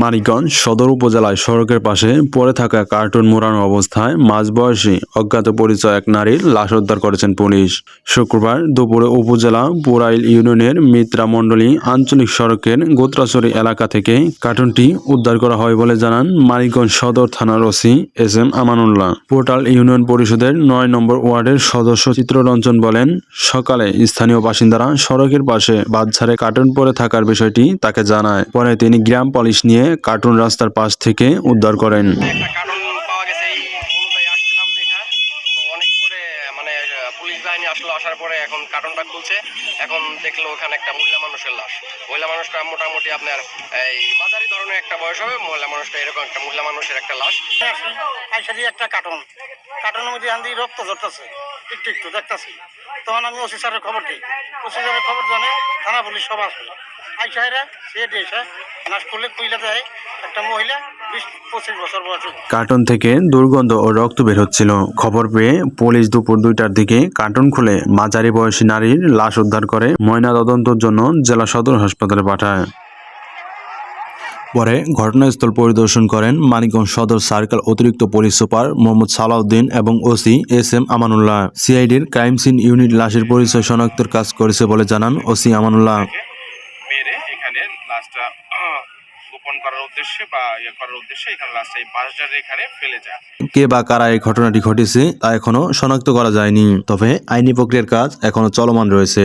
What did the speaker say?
মানিকগঞ্জ সদর উপজেলায় সড়কের পাশে পড়ে থাকা কার্টুন মোড়ানো অবস্থায় মাঝবয়সী অজ্ঞাত পরিচয় এক নারীর লাশ উদ্ধার করেছেন পুলিশ। শুক্রবার দুপুরে উপজেলা পুরাইল ইউনিয়নের মিত্রা মণ্ডলী আঞ্চলিক সড়কের গোত্রাচড়ি এলাকা থেকে কার্টুনটি উদ্ধার করা হয় বলে জানান মানিকগঞ্জ সদর থানার ওসি এস এম আমানুল্লাহ। পোর্টাল ইউনিয়ন পরিষদের নয় নম্বর ওয়ার্ডের সদস্য চিত্ররঞ্জন বলেন, সকালে স্থানীয় বাসিন্দারা সড়কের পাশে বাদঝাড়ে কার্টুন পরে থাকার বিষয়টি তাকে জানায়। পরে তিনি গ্রাম পলিশ নিয়ে কার্টুন রাস্তার পাশ থেকে উদ্ধার করেন। মানে পুলিশ বাহিনী আসলো আসার পরে এখন কার্টুনটা খুলছে। এখন দেখল ওখানে একটা মহিলা মানুষের লাশ। মহিলা মানুষটা মোটামুটি আপনার এই মাঝারি ধরনের একটা বয়স হবে। মহিলা মানুষটা এরকম একটা মহিলা মানুষের একটা লাশ। একটা কার্টন। কার্টনের মধ্যে রক্ত ঝরতেছে। একটু একটু দেখতেছি। তখন আমি ওসি স্যারের খবর দিই। ওসি স্যারের খবর জানে, থানা পুলিশ সব আসে আইসা এরা, সে নাচ করলে একটা মহিলা কার্টুন থেকে দুর্গন্ধ ও রক্ত বের হচ্ছিল। খবর পেয়ে পুলিশ দুপুর দুইটার দিকে কার্টন খুলে মাঝারি বয়সী নারীর লাশ উদ্ধার করে ময়না তদন্তের জন্য জেলা সদর হাসপাতালে পাঠায়। পরে ঘটনাস্থল পরিদর্শন করেন মানিকগঞ্জ সদর সার্কেল অতিরিক্ত পুলিশ সুপার মোহাম্মদ সালাউদ্দিন এবং ওসি এস এম আমানুল্লাহ। সিআইডির ক্রাইম সিন ইউনিট লাশের পরিচয় শনাক্তের কাজ করেছে বলে জানান ওসি আমানুল্লাহ। মেরে এখানে লাশটা গোপন করার উদ্দেশ্যে বা ইয়ে করার উদ্দেশ্যে এখানে লাশটা এই বাসটার এখানে ফেলে যায়। কে বা কারা এই ঘটনাটি ঘটেছে তা এখনও শনাক্ত করা যায়নি তবে আইনি প্রক্রিয়ার কাজ এখনও চলমান রয়েছে।